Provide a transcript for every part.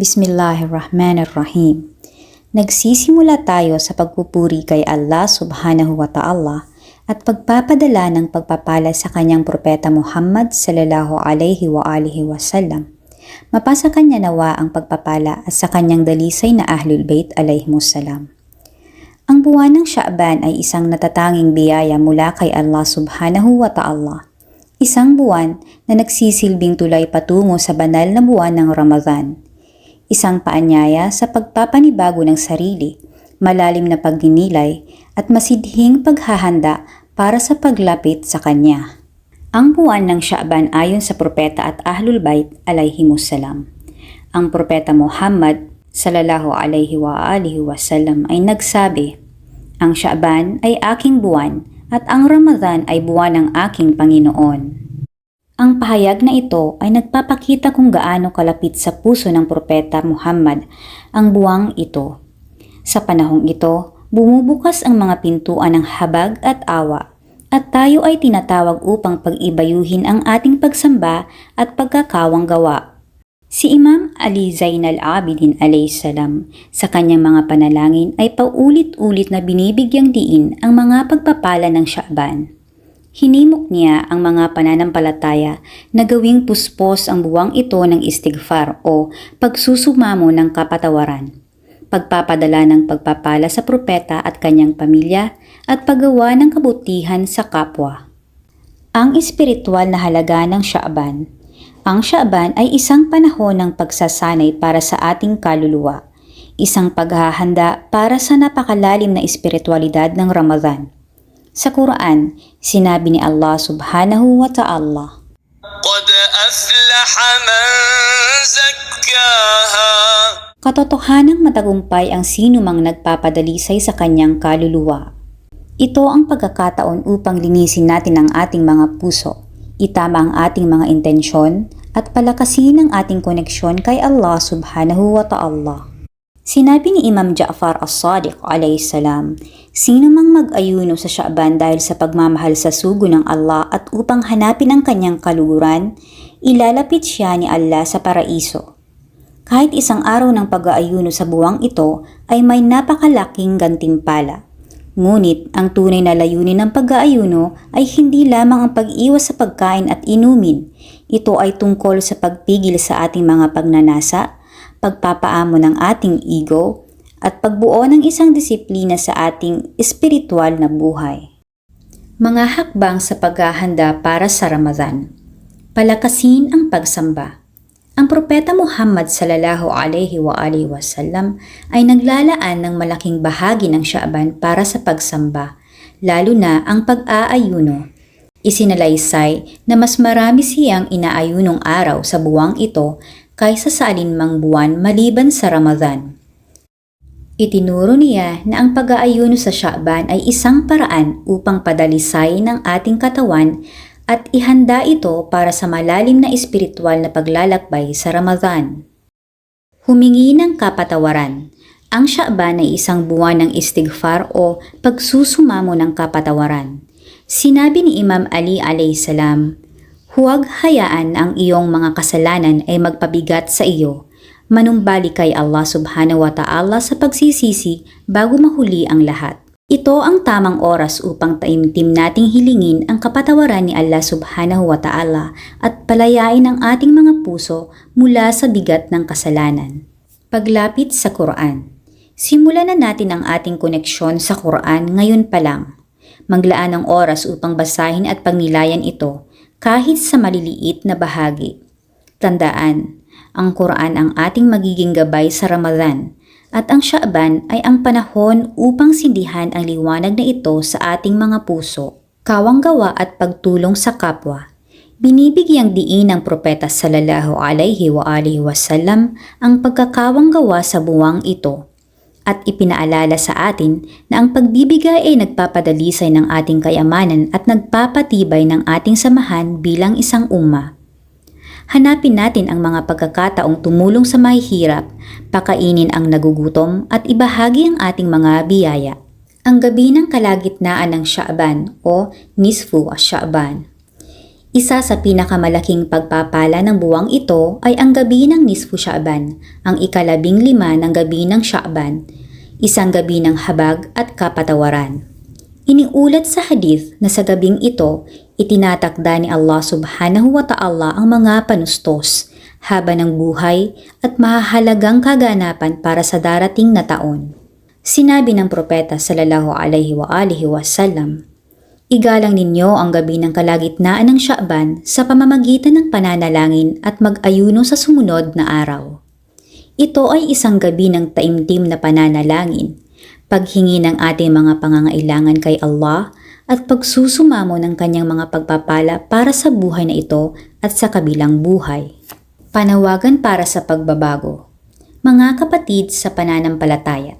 Bismillahirrahmanirrahim. Nagsisimula tayo sa pagpupuri kay Allah subhanahu wa ta'ala at pagpapadala ng pagpapala sa kanyang propeta Muhammad sallallahu alaihi wa alihi wasallam. Mapasa kanya nawa ang pagpapala at sa kanyang dalisay na Ahlul Bayt alaihimussalam. Ang buwan ng Sha'ban ay isang natatanging biyaya mula kay Allah subhanahu wa ta'ala. Isang buwan na nagsisilbing tulay patungo sa banal na buwan ng Ramadan isang paanyaya sa pagpapanibago ng sarili, malalim na pagninilay at masidhing paghahanda para sa paglapit sa Kanya. Ang buwan ng Sha'ban ayon sa propeta at Ahlul Bayt alayhimussalam. Ang propeta Muhammad sallallahu alayhi wa alihi wasallam ay nagsabi, Ang Sha'ban ay aking buwan at ang Ramadan ay buwan ng aking Panginoon. Ang pahayag na ito ay nagpapakita kung gaano kalapit sa puso ng propeta Muhammad ang buwang ito. Sa panahong ito, bumubukas ang mga pintuan ng habag at awa at tayo ay tinatawag upang pag-ibayuhin ang ating pagsamba at pagkakawang gawa. Si Imam Ali Zainal Abidin salam sa kanyang mga panalangin ay paulit-ulit na binibigyang diin ang mga pagpapala ng Sha'ban. Hinimok niya ang mga pananampalataya na gawing puspos ang buwang ito ng istighfar o pagsusumamo ng kapatawaran, pagpapadala ng pagpapala sa propeta at kanyang pamilya at paggawa ng kabutihan sa kapwa. Ang espiritual na halaga ng Shaaban Ang Shaaban ay isang panahon ng pagsasanay para sa ating kaluluwa, isang paghahanda para sa napakalalim na espiritualidad ng Ramadan sa Quran, sinabi ni Allah subhanahu wa ta'ala, قد أفلح من زكاها Katotohanang matagumpay ang sino mang nagpapadalisay sa kanyang kaluluwa. Ito ang pagkakataon upang linisin natin ang ating mga puso, itama ang ating mga intensyon, at palakasin ang ating koneksyon kay Allah subhanahu wa ta'ala. Sinabi ni Imam Ja'far as-Sadiq salam, sino mang mag-ayuno sa Sha'ban dahil sa pagmamahal sa sugo ng Allah at upang hanapin ang kanyang kaluguran, ilalapit siya ni Allah sa paraiso. Kahit isang araw ng pag-aayuno sa buwang ito ay may napakalaking gantimpala. Ngunit ang tunay na layunin ng pag-aayuno ay hindi lamang ang pag-iwas sa pagkain at inumin. Ito ay tungkol sa pagpigil sa ating mga pagnanasa, pagpapaamo ng ating ego, at pagbuo ng isang disiplina sa ating espiritual na buhay. Mga hakbang sa paghahanda para sa Ramadan. Palakasin ang pagsamba. Ang propeta Muhammad sallallahu alaihi wa alihi wasallam ay naglalaan ng malaking bahagi ng Shaaban para sa pagsamba, lalo na ang pag-aayuno. Isinalaysay na mas marami siyang inaayunong araw sa buwang ito kaysa sa alinmang buwan maliban sa Ramadan. Itinuro niya na ang pag-aayuno sa Sha'ban ay isang paraan upang padalisay ng ating katawan at ihanda ito para sa malalim na espiritual na paglalakbay sa Ramadan. Humingi ng kapatawaran. Ang Sha'ban ay isang buwan ng istighfar o pagsusumamo ng kapatawaran. Sinabi ni Imam Ali alayhi salam, Huwag hayaan ang iyong mga kasalanan ay magpabigat sa iyo. Manumbalik kay Allah subhanahu wa ta'ala sa pagsisisi bago mahuli ang lahat. Ito ang tamang oras upang taimtim nating hilingin ang kapatawaran ni Allah subhanahu wa ta'ala at palayain ang ating mga puso mula sa bigat ng kasalanan. Paglapit sa Quran Simulan na natin ang ating koneksyon sa Quran ngayon pa lang. Maglaan ng oras upang basahin at pagnilayan ito kahit sa maliliit na bahagi. Tandaan, ang Quran ang ating magiging gabay sa Ramadan at ang Sha'ban ay ang panahon upang sindihan ang liwanag na ito sa ating mga puso, kawanggawa at pagtulong sa kapwa. Binibigyang diin ng propeta sallallahu alaihi wa alihi wasallam ang pagkakawanggawa sa buwang ito at ipinaalala sa atin na ang pagbibigay ay nagpapadalisay ng ating kayamanan at nagpapatibay ng ating samahan bilang isang umma. Hanapin natin ang mga pagkakataong tumulong sa mahihirap, pakainin ang nagugutom at ibahagi ang ating mga biyaya. Ang gabi ng kalagitnaan ng Sha'ban o Nisfu Sha'ban. Isa sa pinakamalaking pagpapala ng buwang ito ay ang gabi ng Nisfu Sha'ban, ang ikalabing lima ng gabi ng Sha'ban, isang gabi ng habag at kapatawaran. Iniulat sa hadith na sa gabing ito, itinatakda ni Allah subhanahu wa ta'ala ang mga panustos, haba ng buhay at mahahalagang kaganapan para sa darating na taon. Sinabi ng propeta sallallahu alaihi wa alihi wasallam, Igalang ninyo ang gabi ng kalagitnaan ng Sha'ban sa pamamagitan ng pananalangin at mag-ayuno sa sumunod na araw. Ito ay isang gabi ng taimtim na pananalangin, paghingi ng ating mga pangangailangan kay Allah at pagsusumamo ng kanyang mga pagpapala para sa buhay na ito at sa kabilang buhay. Panawagan para sa pagbabago Mga kapatid sa pananampalataya,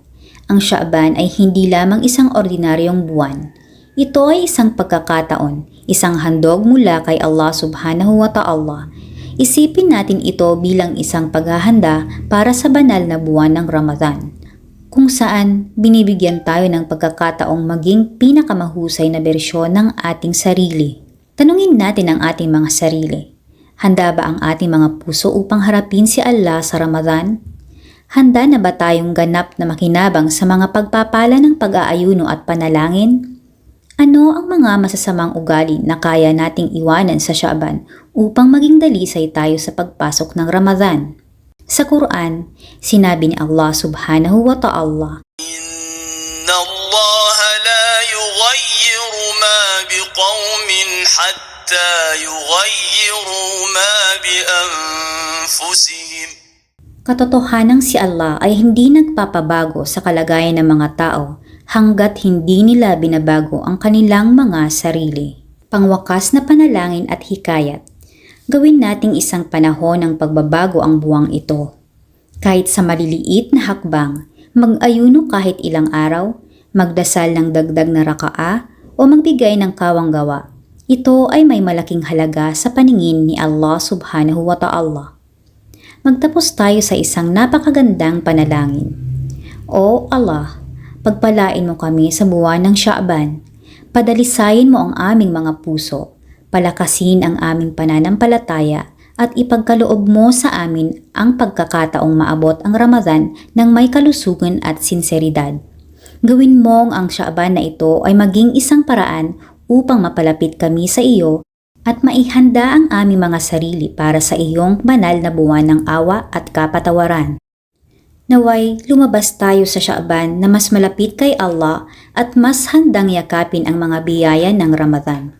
ang Sha'ban ay hindi lamang isang ordinaryong buwan, ito ay isang pagkakataon, isang handog mula kay Allah subhanahu wa ta'ala. Isipin natin ito bilang isang paghahanda para sa banal na buwan ng Ramadan, kung saan binibigyan tayo ng pagkakataong maging pinakamahusay na bersyon ng ating sarili. Tanungin natin ang ating mga sarili. Handa ba ang ating mga puso upang harapin si Allah sa Ramadan? Handa na ba tayong ganap na makinabang sa mga pagpapala ng pag-aayuno at panalangin? Ano ang mga masasamang ugali na kaya nating iwanan sa Shaaban upang maging dalisay tayo sa pagpasok ng Ramadan? Sa Quran, sinabi ni Allah subhanahu wa ta'ala, Inna Allah la yughayyiru ma biqawmin hatta yughayyiru ma bi anfusihim. Katotohanang si Allah ay hindi nagpapabago sa kalagayan ng mga tao hanggat hindi nila binabago ang kanilang mga sarili. Pangwakas na panalangin at hikayat Gawin nating isang panahon ng pagbabago ang buwang ito. Kahit sa maliliit na hakbang, mag-ayuno kahit ilang araw, magdasal ng dagdag na rakaa, o magbigay ng kawang gawa. Ito ay may malaking halaga sa paningin ni Allah subhanahu wa ta'ala magtapos tayo sa isang napakagandang panalangin. O Allah, pagpalain mo kami sa buwan ng Shaaban. Padalisayin mo ang aming mga puso, palakasin ang aming pananampalataya at ipagkaloob mo sa amin ang pagkakataong maabot ang Ramadan ng may kalusugan at sinseridad. Gawin mong ang Shaaban na ito ay maging isang paraan upang mapalapit kami sa iyo at maihanda ang aming mga sarili para sa iyong banal na buwan ng awa at kapatawaran. Naway, lumabas tayo sa Shaaban na mas malapit kay Allah at mas handang yakapin ang mga biyaya ng Ramadan.